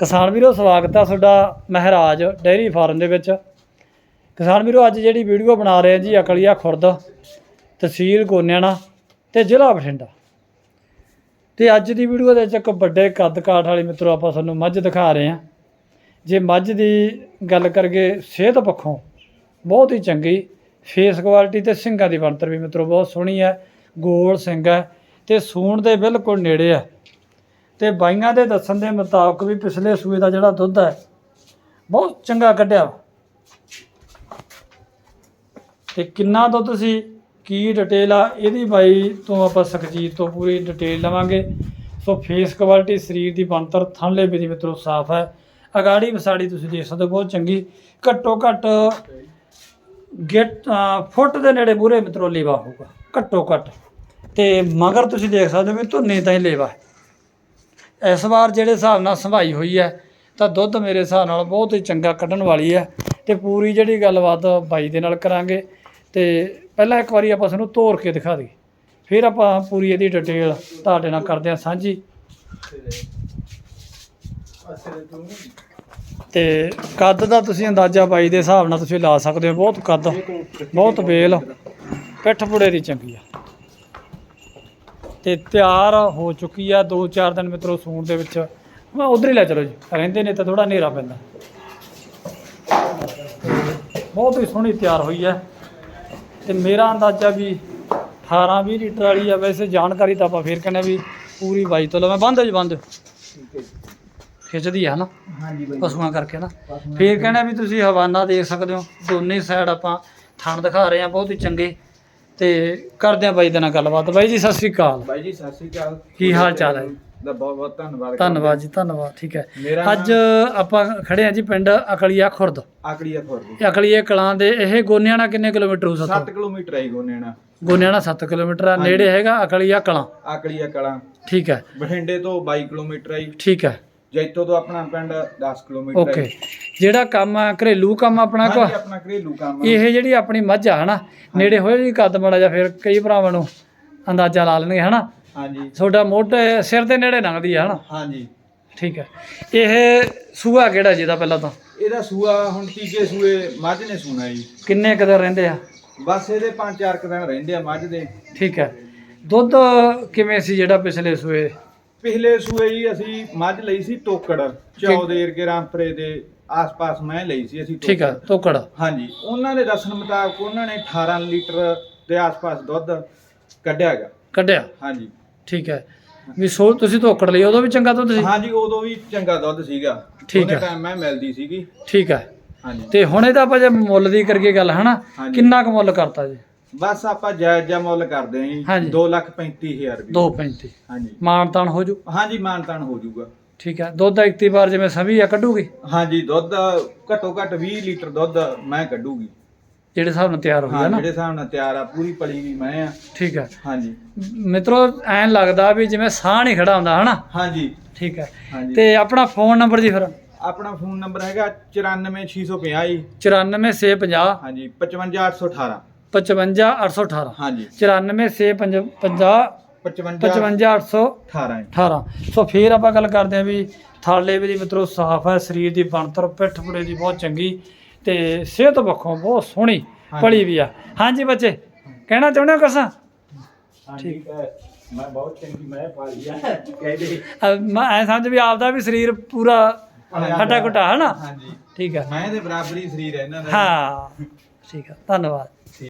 ਕਿਸਾਨ ਵੀਰੋ, ਸਵਾਗਤ ਆ ਤੁਹਾਡਾ ਮਹਾਰਾਜ ਡੇਅਰੀ ਫਾਰਮ ਦੇ ਵਿੱਚ। ਕਿਸਾਨ ਵੀਰੋ, ਅੱਜ ਜਿਹੜੀ ਵੀਡੀਓ ਬਣਾ ਰਹੇ ਆ ਜੀ, ਅਕਲੀਆ ਖੁਰਦ, ਤਹਿਸੀਲ ਗੋਨਿਆਣਾ ਤੇ ਜ਼ਿਲ੍ਹਾ ਬਠਿੰਡਾ। ਤੇ ਅੱਜ ਦੀ ਵੀਡੀਓ ਦੇ ਵਿੱਚ ਇੱਕ ਵੱਡੇ ਕੱਦ ਕਾਠ ਵਾਲੀ ਮਿੱਤਰੋ, ਆਪਾਂ ਤੁਹਾਨੂੰ ਮੱਝ ਦਿਖਾ ਰਹੇ ਆ। ਜੇ ਮੱਝ ਦੀ ਗੱਲ ਕਰਗੇ ਸਿਹਤ ਪੱਖੋਂ ਬਹੁਤ ਹੀ ਚੰਗੀ, ਫੇਸ ਕੁਆਲਿਟੀ ਤੇ ਸਿੰਗਾਂ ਦੀ ਬਣਤਰ ਵੀ ਮਿੱਤਰੋ ਬਹੁਤ ਸੋਹਣੀ ਹੈ, ਗੋਲ ਸਿੰਘ ਹੈ ਤੇ ਸੂਣ ਦੇ ਬਿਲਕੁਲ ਨੇੜੇ ਹੈ। ਤੇ ਬਾਈਆਂ ਦੇ ਦੱਸਣ ਦੇ ਮੁਤਾਬਕ ਵੀ ਪਿਛਲੇ ਸੂਏ ਦਾ ਜਿਹੜਾ ਦੁੱਧ ਹੈ, ਬਹੁਤ ਚੰਗਾ ਕੱਢਿਆ ਵਾ। ਤੇ ਕਿੰਨਾ ਦੁੱਧ ਸੀ, ਕੀ ਡਿਟੇਲ ਆ, ਇਹਦੀ ਬਾਈ ਤੋਂ ਆਪਾਂ ਸੁਖਜੀਤ ਤੋਂ ਪੂਰੀ ਡਿਟੇਲ ਲਵਾਂਗੇ। ਸੋ ਫੇਸ ਕੁਆਲਿਟੀ ਸਰੀਰ ਦੀ ਬਣਤਰ ਥਣਲੇ ਵੀ ਦੀ ਮਿੱਤਰੋ ਸਾਫ਼ ਹੈ। ਅਗਾੜੀ ਵਸਾੜੀ ਤੁਸੀਂ ਦੇਖ ਸਕਦੇ ਹੋ, ਬਹੁਤ ਚੰਗੀ। ਘੱਟੋ ਘੱਟ ਗਿੱਟ ਫੁੱਟ ਦੇ ਨੇੜੇ ਮੂਰੇ ਮਿੱਤਰੋ ਲੇਵਾ ਹੋਊਗਾ, ਘੱਟੋ ਘੱਟ। ਤੇ ਮਗਰ ਤੁਸੀਂ ਦੇਖ ਸਕਦੇ ਹੋ ਵੀ ਧੁੰਨੇ ਤਾਂ ਹੀ ਲੇਵਾ ਹੈ। ਇਸ ਵਾਰ ਜਿਹੜੇ ਹਿਸਾਬ ਨਾਲ ਸੰਭਾਈ ਹੋਈ ਹੈ, ਤਾਂ ਦੁੱਧ ਮੇਰੇ ਹਿਸਾਬ ਨਾਲ ਬਹੁਤ ਹੀ ਚੰਗਾ ਕੱਢਣ ਵਾਲੀ ਹੈ ਤੇ ਪੂਰੀ ਜਿਹੜੀ ਗੱਲਬਾਤ ਬਾਈ ਦੇ ਨਾਲ ਕਰਾਂਗੇ ਤੇ ਪਹਿਲਾਂ ਇੱਕ ਵਾਰੀ ਆਪਾਂ ਸਾਨੂੰ ਤੋਰ ਕੇ ਦਿਖਾ ਦਈਏ। ਫਿਰ ਆਪਾਂ ਪੂਰੀ ਇਹਦੀ ਡਿਟੇਲ ਤੁਹਾਡੇ ਨਾਲ ਕਰਦੇ ਹਾਂ ਸਾਂਝੀ। ਤੇ ਕੱਦ ਦਾ ਤੁਸੀਂ ਅੰਦਾਜ਼ਾ ਬਾਈ ਦੇ ਹਿਸਾਬ ਨਾਲ ਤੁਸੀਂ ਲਾ ਸਕਦੇ ਹੋ, ਬਹੁਤ ਕੱਦ, ਬਹੁਤ ਵੇਲ, ਪਿੱਠ ਪੁੜੇ ਦੀ ਚੰਗੀ ਆ। ਤੇ ਤਿਆਰ ਹੋ ਚੁੱਕੀ ਆ 2-4 ਦਿਨ ਮਿੱਤਰੋ ਸੂਣ ਦੇ ਵਿੱਚ। ਮੈਂ ਉਧਰ ਹੀ ਲੈ ਚਲੋ ਜੀ ਰਹਿੰਦੇ ਨੇ ਤਾਂ ਥੋੜਾ ਹਨੇਰਾ ਪੈਂਦਾ। ਬਹੁਤ ਹੀ ਸੋਹਣੀ ਤਿਆਰ ਹੋਈ ਹੈ ਤੇ ਮੇਰਾ ਅੰਦਾਜ਼ਾ ਵੀ 18-20 ਲੀਟਰ ਵਾਲੀ ਆ ਵੈਸੇ ਜਾਣਕਾਰੀ ਤਾਂ ਆਪਾਂ ਫੇਰ ਕਹਿੰਦੇ ਵੀ ਪੂਰੀ ਬਾਈ ਤੋਂ ਲਵਾਂ ਬੰਦ ਜੀ ਬੰਦ। ਖਿੱਚਦੀ ਆ ਨਾ ਹਾਂਜੀ ਬਾਈ। ਪਸ਼ੂਆਂ ਕਰਕੇ ਨਾ। ਫੇਰ ਕਹਿੰਦੇ ਵੀ ਤੁਸੀਂ ਹਵਾਨਾ ਦੇਖ ਸਕਦੇ ਹੋ ਦੋਨੇ ਸਾਈਡ ਆਪਾਂ ਥਣ ਦਿਖਾ ਰਹੇ ਆ ਬਹੁਤ ਹੀ ਚੰਗੇ। ਤੇ ਕਰਦੇ ਆ ਬਾਈ ਦੇ ਨਾਲ ਗੱਲਬਾਤ। ਬਾਈ ਜੀ ਸਤਿ ਸ੍ਰੀ ਅਕਾਲ। ਬਾਈ ਜੀ ਸਤਿ ਸ੍ਰੀ ਅਕਾਲ। ਕੀ ਹਾਲ ਚਾਲ ਹੈ? ਦਾ ਬਹੁਤ ਬਹੁਤ ਧੰਨਵਾਦ ਧੰਨਵਾਦ ਜੀ ਧੰਨਵਾਦ ਠੀਕ ਹੈ। ਅੱਜ ਆਪਾਂ ਖੜੇ ਆ ਜੀ ਪਿੰਡ ਅਕਲੀਆ ਖੁਰਦ। ਆਕੜੀਆ ਖੁਰਦ ਇਹ ਅਕਲੀਏ ਕਲਾਂ ਦੇ ਇਹ ਗੋਨਿਆਣਾ ਕਿੰਨੇ ਕਿਲੋਮੀਟਰ ਹੋ 7 ਸਕਦਾ ਕਿਲੋਮੀਟਰ ਆਈ ਗੋਨੇਣਾ ਗੋਨਿਆਣਾ 7 ਕਿਲੋਮੀਟਰ ਆ ਨੇੜੇ ਹੈਗਾ ਅਕਲੀਆ ਕਲਾਂ। ਆਕੜੀਆ ਕਲਾਂ। ਠੀਕ ਹੈ। ਬਠਿੰਡੇ ਤੋਂ 22 ਕਿਲੋਮੀਟਰ ਆਈ ਠੀਕ ਹੈ। ਜੈਤੋ ਤੋਂ ਆਪਣਾ ਪਿੰਡ 10 ਕਿਲੋਮੀਟਰ ਓਕੇ ਜਿਹੜਾ ਕੰਮ ਆ ਘਰੇਲੂ ਕੰਮ ਆਪਣਾ ਕੋ ਹਾਂਜੀ ਆਪਣਾ ਘਰੇਲੂ ਕੰਮ ਆ। ਇਹ ਜਿਹੜੀ ਆਪਣੀ ਮੱਝ ਆ ਹਨਾ? ਨੇੜੇ ਹੋਏ ਜੀ ਕੱਦ ਮੜਾ ਜਾ ਫਿਰ ਕਈ ਭਰਾਵਾਂ ਨੂੰ ਅੰਦਾਜ਼ਾ ਲਾ ਲੈਣਗੇ ਹਨਾ? ਹਾਂਜੀ। ਤੁਹਾਡਾ ਮੋਢੇ ਸਿਰ ਦੇ ਨੇੜੇ ਲੰਘਦੀ ਆ ਹਨਾ? ਹਾਂਜੀ। ਠੀਕ ਹੈ। ਇਹ ਸੂਆ ਕਿਹੜਾ ਜਿਹਦਾ ਪਹਿਲਾਂ ਤਾਂ? ਇਹਦਾ ਸੂਆ ਹੁਣ ਤੀਜੇ ਸੂਏ ਮੱਝ ਨੇ ਸੂਣਾ ਜੀ। ਕਿੰਨੇ ਕਦਰ ਰਹਿੰਦੇ ਆ? ਬਸ ਇਹਦੇ 5-4 ਦਿਨ ਰਹਿੰਦੇ ਆ ਮੱਝ ਦੇ। ਠੀਕ ਹੈ। ਦੁੱਧ ਕਿਵੇਂ ਸੀ ਜਿਹੜਾ ਪਿਛਲੇ ਸੂਏ? ਪਿਛਲੇ ਸੂਏ ਹੀ ਅਸੀਂ ਮੱਝ ਲਈ ਸੀ ਟੋਕੜ ਚੌਦੇਰ ਕੇ ਰਾਮਪਰੇ ਦੇ ਆਸ-ਪਾਸ ਮੈਂ ਲਈ ਸੀ ਅਸੀਂ ਠੀਕ ਹੈ ਟੋਕੜ। ਹਾਂਜੀ ਉਹਨਾਂ ਦੇ ਦੱਸਣ ਮੁਤਾਬਕ ਉਹਨਾਂ ਨੇ 18 ਲੀਟਰ ਦੇ ਆਸ-ਪਾਸ ਦੁੱਧ ਕੱਢਿਆ ਹੈਗਾ। ਕੱਢਿਆ? ਹਾਂਜੀ। ਠੀਕ ਹੈ। ਵੀ ਸੋ ਤੁਸੀਂ ਤੋਕੜ ਲਈ ਉਦੋਂ ਵੀ ਚੰਗਾ ਦੁੱਧ ਸੀ? ਹਾਂਜੀ ਉਦੋਂ ਵੀ ਚੰਗਾ ਦੁੱਧ ਸੀਗਾ। ਠੀਕ ਉਹਨੇ ਹੈ। ਟਾਈਮ ਮੈਂ ਮਿਲਦੀ ਸੀਗੀ। ਠੀਕ ਹੈ। ਹਾਂਜੀ। ਤੇ ਹੁਣ ਇਹਦਾ ਆਪਾਂ ਜੇ ਮੁੱਲ ਦੀ ਕਰੀਏ ਗੱਲ ਹਨਾ। ਕਿੰਨਾ ਕੁ ਮੁੱਲ ਕਰਤਾ ਜੀ? ਬਸ ਆਪਾਂ ਜਾਇਜ਼ ਜਿਹਾ ਮੁੱਲ ਕਰਦੇ ਆਂ ਹਾਂਜੀ। ਜੀ 235000 ਰੁਪਏ 235 ਹਾਂਜੀ। ਮਾਨਤਾਨ ਹੋ ਜੂ? ਹਾਂਜੀ ਮਾਨਤਾਨ ਹੋ ਜਾਊਗਾ ਠੀਕ ਹੈ ਦੁੱਧ ਇੱਕ ਵਾਰ ਜਿਵੇਂ ਸਭੀ ਆ ਕੱਢੂਗੀ? ਹਾਂਜੀ ਦੁੱਧ ਘੱਟੋ ਘੱਟ 20 ਲੀਟਰ ਦੁੱਧ ਮੈਂ ਕੱਢੂਗੀ। ਜਿਹੜੇ ਹਿਸਾਬ ਨਾਲ ਤਿਆਰ ਹੋਈ ਹਾਂ ਹੈ ਨਾ? ਜਿਹੜੇ ਹਿਸਾਬ ਨਾਲ ਤਿਆਰ ਆ ਪੂਰੀ ਪਲੀ ਵੀ ਮੈਂ ਆ। ਠੀਕ ਹੈ ਹਾਂਜੀ। ਮਿੱਤਰੋ ਐਂ ਲੱਗਦਾ ਵੀ ਜਿਵੇਂ ਸਾਹ ਨਹੀਂ ਖੜਾ ਹੁੰਦਾ ਹਨਾ? ਹਾਂਜੀ। ਠੀਕ ਹੈ ਹਾਂਜੀ। ਤੇ ਆਪਣਾ ਫੋਨ ਨੰਬਰ ਜੀ ਫਿਰ? ਆਪਣਾ ਫੋਨ ਨੰਬਰ ਹੈਗਾ 94650 ਜੀ 94650 ਹਾਂਜੀ 55818 55818 ਹਾਂਜੀ। 94650 55 55818 18 ਸੋ ਫੇਰ ਆਪਾਂ ਗੱਲ ਕਰਦੇ ਹਾਂ ਵੀ ਥਾਲੇ ਵੀ ਦੀ ਮਿੱਤਰੋ ਸਾਫ਼ ਹੈ ਸਰੀਰ ਦੀ ਬਣਤਰ ਪਿੱਠ ਪੁੜੇ ਦੀ ਬਹੁਤ ਚੰਗੀ ਤੇ ਸਿਹਤ ਪੱਖੋਂ ਬਹੁਤ ਸੋਹਣੀ। ਭਲੀ ਵੀ ਆ। ਹਾਂਜੀ ਬੱਚੇ ਕਹਿਣਾ ਚਾਹੁੰਦੇ ਹੋ ਕਸਾਂ ਠੀਕ। ਹੈ ਮੈਂ ਬਹੁਤ ਚੰਗੀ ਮੈਂ ਪਾਲੀ ਆ। ਕਹਿੰਦੇ ਮੈਂ ਐ ਸਮਝ ਵੀ ਆਪਦਾ ਵੀ ਸਰੀਰ ਪੂਰਾ ਹਟਾ ਘਟਾ ਹੈ ਨਾ? ਹਾਂਜੀ। ਠੀਕ ਹੈ ਮੈਂ ਦੇ ਬਰਾਬਰੀ ਸਰੀਰ ਹੈ ਇਹਨਾਂ ਦਾ। ਹਾਂ ਠੀਕ ਹੈ ਧੰਨਵਾਦ।